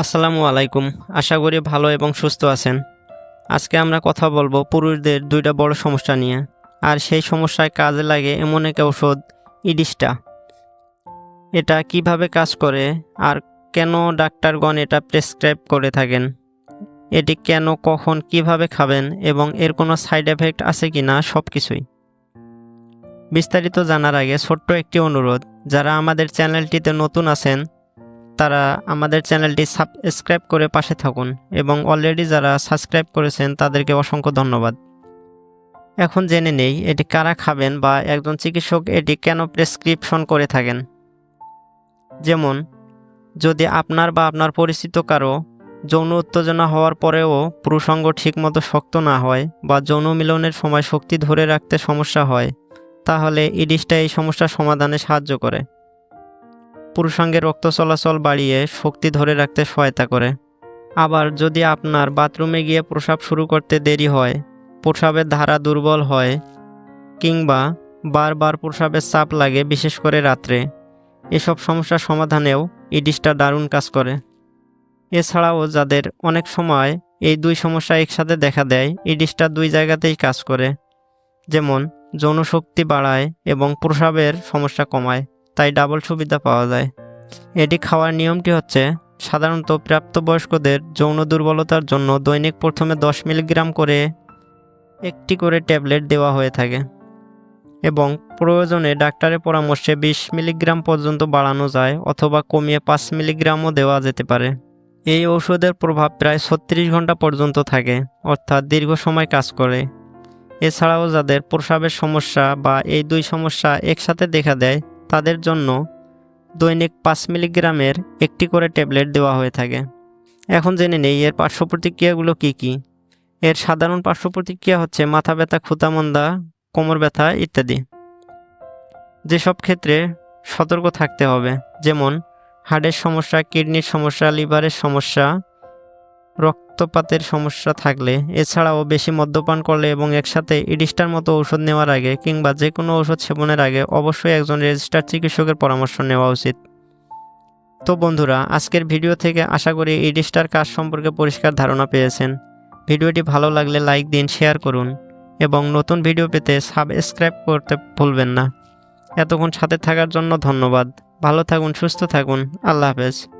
আসসালামু আলাইকুম। আশা করি ভালো এবং সুস্থ আছেন। আজকে আমরা কথা বলব পুরুষদের দুইটা বড় সমস্যা নিয়ে। আর সেই সমস্যায় কাজে লাগে এমন এক ঔষধ, ইডিসটা। এটা কীভাবে কাজ করে আর কেন ডাক্তারগণ এটা প্রেসক্রাইব করে থাকেন? এটি কেন, কখন, কীভাবে খাবেন এবং এর কোনো সাইড এফেক্ট আছে কি না সব কিছুই বিস্তারিত জানার আগে ছোট্ট একটি অনুরোধ, যারা আমাদের চ্যানেলটিতে নতুন আছেন তারা আমাদের চ্যানেলটি সাবস্ক্রাইব করে পাশে থাকুন এবং অলরেডি যারা সাবস্ক্রাইব করেছেন তাদেরকে অসংখ্য ধন্যবাদ। এখন জেনে নেই এটি কারা খাবেন বা একজন চিকিৎসক এটি কেন প্রেসক্রিপশন করে থাকেন। যেমন, যদি আপনার বা আপনার পরিচিত কারও যৌন উত্তেজনা হওয়ার পরেও পুরুষাঙ্গ ঠিকমতো শক্ত না হয় বা যৌন মিলনের সময় শক্তি ধরে রাখতে সমস্যা হয়, তাহলে ইডিসটা এই সমস্যার সমাধানে সাহায্য করে। পুরুষাঙ্গের রক্ত চলাচল বাড়িয়ে শক্তি ধরে রাখতে সহায়তা করে। আবার যদি আপনার বাথরুমে গিয়ে প্রসাব শুরু করতে দেরি হয়, প্রসাবের ধারা দুর্বল হয়, কিংবা বারবার প্রসাবের চাপ লাগে, বিশেষ করে রাত্রে, এসব সমস্যার সমাধানেও ইডিসটা দারুণ কাজ করে। এছাড়াও যাদের অনেক সময় এই দুই সমস্যা একসাথে দেখা দেয়, ইডিসটা দুই জায়গাতেই কাজ করে। যেমন যৌন শক্তি বাড়ায় এবং প্রসাবের সমস্যা কমায়। তাই ডাবল সুবিধা পাওয়া যায়। এটি খাওয়ার নিয়মটি হচ্ছে, সাধারণত প্রাপ্তবয়স্কদের যৌন দুর্বলতার জন্য দৈনিক প্রথমে দশ মিলিগ্রাম করে একটি করে ট্যাবলেট দেওয়া হয়ে থাকে এবং প্রয়োজনে ডাক্তারের পরামর্শে বিশ মিলিগ্রাম পর্যন্ত বাড়ানো যায় অথবা কমিয়ে পাঁচ মিলিগ্রামও দেওয়া যেতে পারে। এই ঔষধের প্রভাব প্রায় ছত্রিশ ঘণ্টা পর্যন্ত থাকে, অর্থাৎ দীর্ঘ সময় কাজ করে। এছাড়াও যাদের প্রসাবের সমস্যা বা এই দুই সমস্যা একসাথে দেখা দেয় তাদের জন্য দৈনিক পাঁচ মিলিগ্রামের একটি করে ট্যাবলেট দেওয়া হয়ে থাকে। এখন জেনে নেই, এর পার্শ্ব প্রতিক্রিয়াগুলো কী কী? এর সাধারণ পার্শ্ব প্রতিক্রিয়া হচ্ছে মাথা ব্যথা খুতামন্দা কোমর ব্যথা ইত্যাদি। যেসব ক্ষেত্রে সতর্ক থাকতে হবে, যেমন হার্টের সমস্যা, কিডনির সমস্যা, লিভারের সমস্যা রক্তপাতের সমস্যা থাকলে, এছাড়াও বেশি মদ্যপান করলে এবং একসাথে ইডিস্টার মতো ওষুধ নেওয়ার আগে কিংবা যে কোনো ওষুধ সেবনের আগে অবশ্যই একজন রেজিস্টার চিকিৎসকের পরামর্শ নেওয়া উচিত। তো বন্ধুরা, আজকের ভিডিও থেকে আশা করি ইডিস্টার কাজ সম্পর্কে পরিষ্কার ধারণা পেয়েছেন। ভিডিওটি ভালো লাগলে লাইক দিন, শেয়ার করুন এবং নতুন ভিডিও পেতে সাবস্ক্রাইব করতে ভুলবেন না। এতক্ষণ সাথে থাকার জন্য ধন্যবাদ। ভালো থাকুন, সুস্থ থাকুন। আল্লাহ হাফেজ।